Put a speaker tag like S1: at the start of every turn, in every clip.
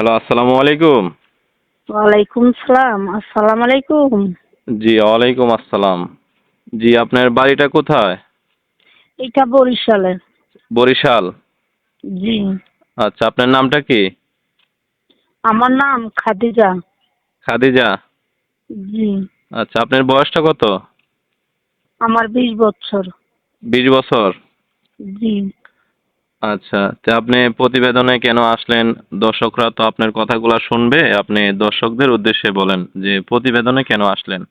S1: Hello আসসালামু আলাইকুম।
S2: ওয়ালাইকুম সালাম আসসালামু আলাইকুম।
S1: জি ওয়ালাইকুম আসসালাম। জি আপনার বাড়িটা কোথায়?
S2: এটা বরিশালে।
S1: বরিশাল?
S2: জি।
S1: আচ্ছা আপনার নামটা কি?
S2: আমার নাম খাদিজা।
S1: খাদিজা?
S2: জি।
S1: আচ্ছা আপনার বয়সটা কত?
S2: আমার বিশ বছর।
S1: বিশ বছর।
S2: জি।
S1: আচ্ছা তো আপনি প্রতিবেদনে কেন আসলেন? দর্শকরা তো আপনার কথাগুলো শুনবে। আপনি দর্শকদের উদ্দেশ্যে বলেন যে প্রতিবেদনে কেন আসলেন?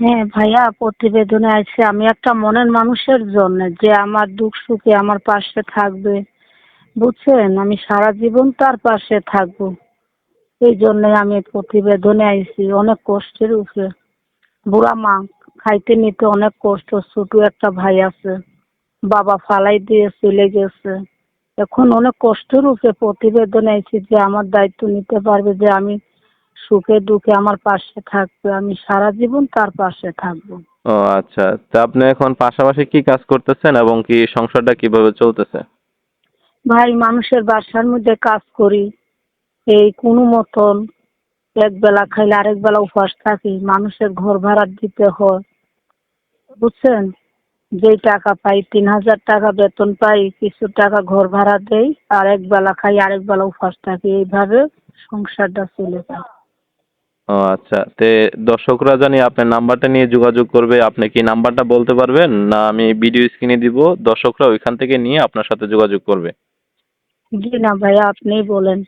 S2: হ্যাঁ ভাইয়া, প্রতিবেদনে আছে আমি একটা মনের মানুষের জন্য, যে আমার দুঃখ সুখে আমার পাশে থাকবে। বুঝছেন? আমি সারা জীবন তার পাশে থাকব। এই জন্যই আমি প্রতিবেদনে আইছি। অনেক কষ্টের উপরে। বুড়া মা খাইতে নিতে অনেক কষ্ট। ছোট একটা ভাই আছে। বাবা ফালাই দিয়ে চলে গেছে। এখন অনেক কষ্টের রূপে প্রতিবেদন আইছি যে আমার দায়িত্ব নিতে পারবে যে আমি সুখে দুঃখে আমার পাশে থাকবে আমি সারা জীবন তার পাশে থাকব।
S1: ও আচ্ছা তা আপনি এখন পাশাপাশি কি কাজ করতেছেন এবং কি সংসারটা কীভাবে চলতেছে?
S2: ভাই মানুষের বাসার মধ্যে কাজ করি এই কোনো মতন এক বেলা খাইলে আরেক বেলা উপবাস থাকি মানুষের ঘর ভাড়া দিতে হয়। বুঝছেন? যেই টাকা পাই তিন হাজার টাকা বেতন পাই কিছু টাকা ঘর ভাড়া দেই আর এক বেলা খাই আরেক বেলা উপবাস থাকি। এইভাবে সংসারটা চলে যায়।
S1: ও আচ্ছা তে দর্শকরা জানি আপনার নাম্বারটা নিয়ে যোগাযোগ করবে। আপনি কি নাম্বারটা বলতে পারবেন? না আমি ভিডিও স্ক্রিনে দিব। দর্শকরা ওইখান থেকে নিয়ে আপনার সাথে যোগাযোগ করবে।
S2: জি না ভাইয়া আপনিই বলেন।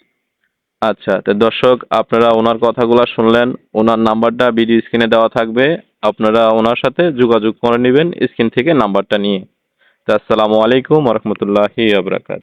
S1: আচ্ছা তো দর্শক আপনারা ওনার কথাগুলো শুনলেন। ওনার নাম্বারটা ভিডিও স্ক্রিনে দেওয়া থাকবে। আপনারা ওনার সাথে যোগাযোগ করে নেবেন স্ক্রিন থেকে নাম্বারটা নিয়ে। তো আসসালামু আলাইকুম রহমতুল্লাহি আবরাকাত